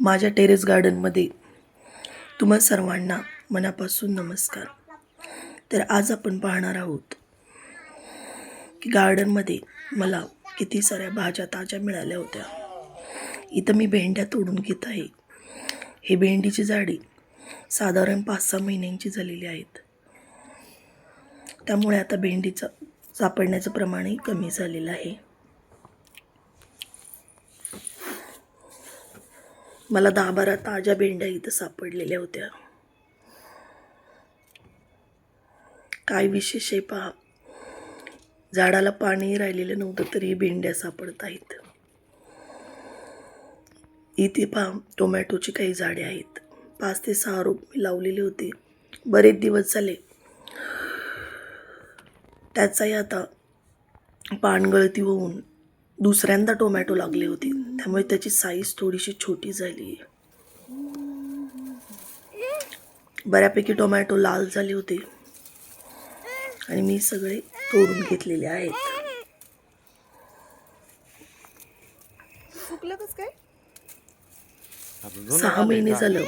माझ्या टेरेस गार्डनमध्ये तुम्हा सर्वांना मनापासून नमस्कार. तर आज आपण पाहणार आहोत की गार्डनमध्ये मला किती साऱ्या भाज्या ताज्या मिळाल्या होत्या. इथं मी भेंड्या तोडून घेत आहे. हे भेंडीची झाडी साधारण पाच सहा महिन्यांची झालेली आहेत. त्यामुळे आता भेंडीचं सापडण्याचं प्रमाणही कमी झालेलं आहे. मला दहा बारा ताज्या भेंड्या इथं सापडलेल्या होत्या. काय विशेष आहे पहा. झाडाला पाणी राहिलेलं नव्हतं तरी भेंड्या सापडत आहेत. इथे पहा टोमॅटोची काही झाडे आहेत. पाच ते सहा रोप मी लावलेले होते. बरेच दिवस झाले. त्याचाही आता पानगळती होऊन दुसऱ्यांदा टोमॅटो लागले होते. त्यामुळे त्याची साईज थोडीशी छोटी झाली बऱ्यापैकी टोमॅटो लाल झाले होते. आणि मी सगळे तोडून घेतलेले आहेत. सहा महिने झालं.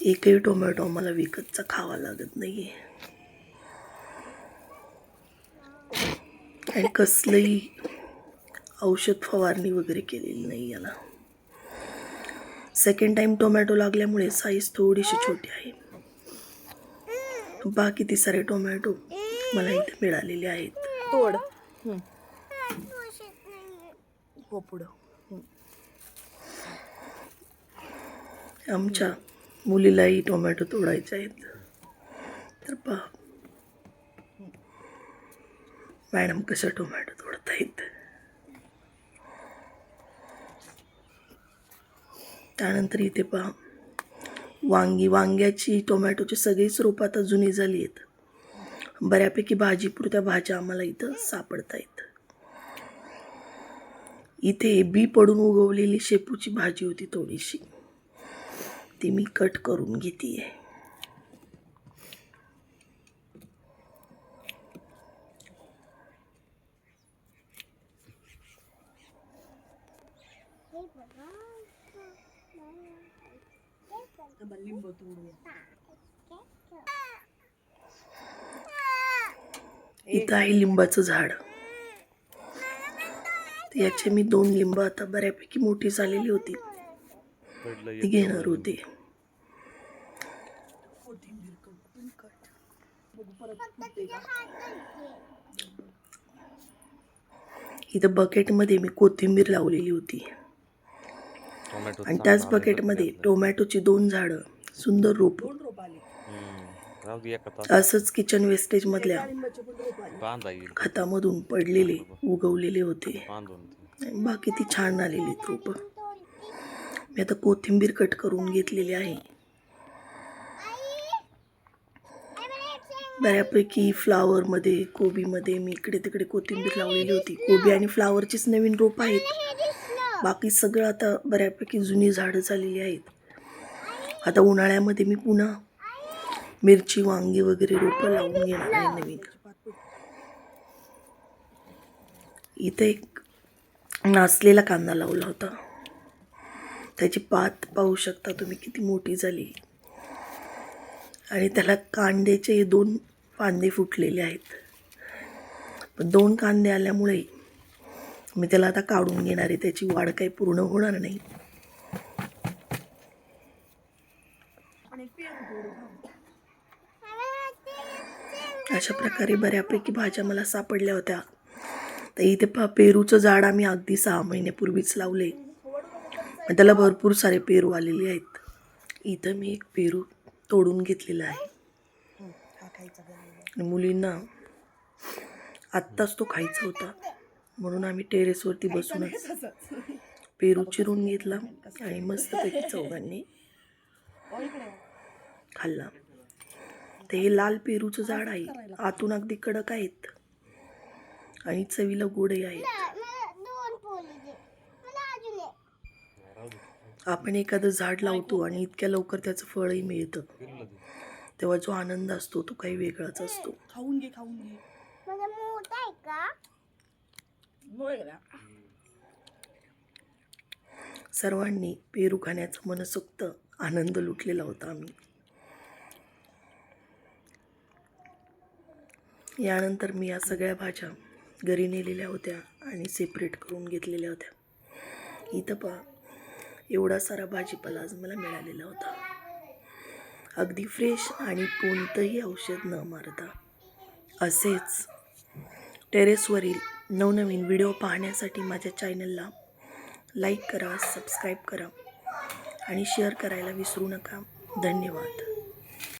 एकही टोमॅटो मला विकतचा खावा लागत नाहीये. आणि कसलंही औषध फवारणी वगैरे केलेली नाही याला. सेकंड टाइम टोमॅटो लागल्यामुळे साईज थोडीशी छोटी आहे. बाकी ती सारे टोमॅटो मला इथे मिळालेले आहेत. तोड. हो पुढं. आमच्या मुलीलाही टोमॅटो तोडायचे आहेत. तर पहा. मॅडम कसं टोमॅटो तोडत आहेत त्यानंतर इथे पहा. वांगी वांग्याची टोमॅटोची सगळीच रोपं आता जुनी झाली आहेत. बऱ्यापैकी भाजीपुरत्या भाज्या आम्हाला इथं सापडत आहेत इथे बी पडून उगवलेली शेपूची भाजी होती थोडीशी. ती मी कट करून घेते इथं आहे लिंबाचं झाड? याचे मी दोन लिंब आता बऱ्यापैकी मोठी झालेली होती. ती घेणार होते. इथं बकेटमध्ये मी कोथिंबीर लावलेली होती. आणि त्याच बकेटमध्ये टोमॅटोची दोन झाडं सुंदर रोप. असंच किचन वेस्टेज मधल्या लिंबाचे पण रोप आली. बांधा येईल. खतामधून पडलेले उगवलेले होते. बाकी ती छान आलेली रोप. मी आता कोथिंबीर कट करून घेतलेली आहे. बऱ्यापैकी फ्लावरमध्ये कोबीमध्ये मी इकडे तिकडे कोथिंबीर लावलेली होती. कोबी आणि फ्लावरचीच नवीन रोप आहेत. बाकी सगळं आता बऱ्यापैकी जुनी झाडं झालेली आहेत. आता उन्हाळ्यामध्ये मी पुन्हा मिरची वांगी वगैरे रोपं लावून घेणार आहे नवीन. इथे एक नाचलेला कांदा लावला होता. त्याची पात पाहू शकता तुम्ही किती मोठी झाली. आणि त्याला कांद्याचे दोन कांदे फुटलेले आहेत. पण दोन कांदे आल्यामुळे मी त्याला आता काढून घेणार आहे. त्याची वाढ काही पूर्ण होणार नाही. अशा प्रकारे बऱ्यापैकी भाज्या मला सापडल्या होत्या. तर इथे पहा पेरूचं झाड आम्ही अगदी सहा महिन्यापूर्वीच लावले. आणि त्याला भरपूर सारे पेरू आलेले आहेत. इथं मी एक पेरू तोडून घेतलेला आहे. हा मुलींना आत्ताच तो खायचा होता. म्हणून आम्ही टेरेसवरती बसूनच पेरू चिरून घेतला आणि मस्तपैकी चौघांनी खाल्ला. ते हे लाल पेरूचं झाड आहे. आतून अगदी कडक आहेत. आणि चवीला गोडही आहेत. आपण एखादं झाड लावतो आणि इतक्या लवकर त्याचं फळही मिळतं. तेव्हा जो आनंद असतो तो काही वेगळाच असतो. खाऊन घे खाऊन घे. सर्वांनी पेरू खाण्याचा मनसोक्त आनंद लुटलेला होता आम्ही. यानंतर मी या सगळ्या भाज्या घरी नेलेल्या होत्या आणि सेपरेट करून घेतलेल्या होत्या. इथं पहा एवढा सारा भाजीपाला आज मला मिळालेला होता. अगदी फ्रेश आणि कोणतंही औषध न मारता असेच टेरेसवरील नवनवीन व्हिडिओ पाहण्यासाठी माझ्या चॅनलला लाईक करा सबस्क्राईब करा आणि शेअर करायला विसरू नका. धन्यवाद.